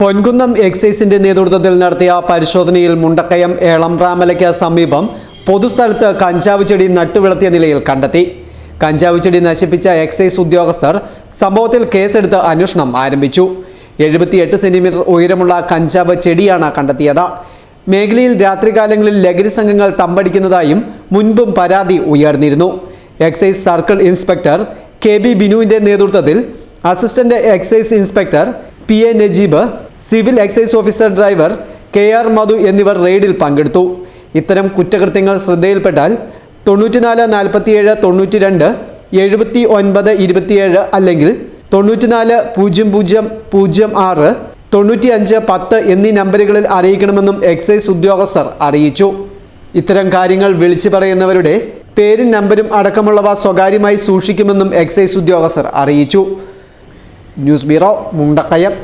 പൊൻകുന്നം എക്സൈസിന്റെ നേതൃത്വത്തിൽ നടത്തിയ പരിശോധനയിൽ മുണ്ടക്കയം ഏളംറാമലയ്ക്ക് സമീപം പൊതുസ്ഥലത്ത് കഞ്ചാവ് ചെടി നട്ടുവിളത്തിയ നിലയിൽ കണ്ടെത്തി. കഞ്ചാവ് ചെടി നശിപ്പിച്ച എക്സൈസ് ഉദ്യോഗസ്ഥർ സംഭവത്തിൽ കേസെടുത്ത് അന്വേഷണം ആരംഭിച്ചു. എഴുപത്തിയെട്ട് സെന്റിമീറ്റർ ഉയരമുള്ള കഞ്ചാവ് ചെടിയാണ് കണ്ടെത്തിയത്. മേഖലയിൽ രാത്രികാലങ്ങളിൽ ലഹരി സംഘങ്ങൾ തമ്പടിക്കുന്നതായും മുൻപും പരാതി ഉയർന്നിരുന്നു. Excise circle inspector K B ബിനുവിന്റെ നേതൃത്വത്തിൽ assistant excise inspector P A Najeeb civil excise officer driver K R Madhu എന്നിവർ റെയ്ഡിൽ പങ്കെടുത്തു. ഇത്തരം കുറ്റകൃത്യങ്ങൾ ശ്രദ്ധയിൽപ്പെട്ടാൽ തൊണ്ണൂറ്റിനാല് നാൽപ്പത്തിയേഴ് തൊണ്ണൂറ്റി രണ്ട് എഴുപത്തി ഒൻപത് ഇരുപത്തിയേഴ് അല്ലെങ്കിൽ തൊണ്ണൂറ്റിനാല് പൂജ്യം പൂജ്യം പൂജ്യം ആറ് തൊണ്ണൂറ്റി അഞ്ച് പത്ത് എന്നീ നമ്പറുകളിൽ അറിയിക്കണമെന്നും എക്സൈസ് ഉദ്യോഗസ്ഥർ അറിയിച്ചു. ഇത്തരം കാര്യങ്ങൾ വിളിച്ചു പറയുന്നവരുടെ പേരും നമ്പരും അടക്കമുള്ളവ സ്വകാര്യമായി സൂക്ഷിക്കുമെന്നും എക്സൈസ് ഉദ്യോഗസ്ഥർ അറിയിച്ചു. News bureau Mundakayam.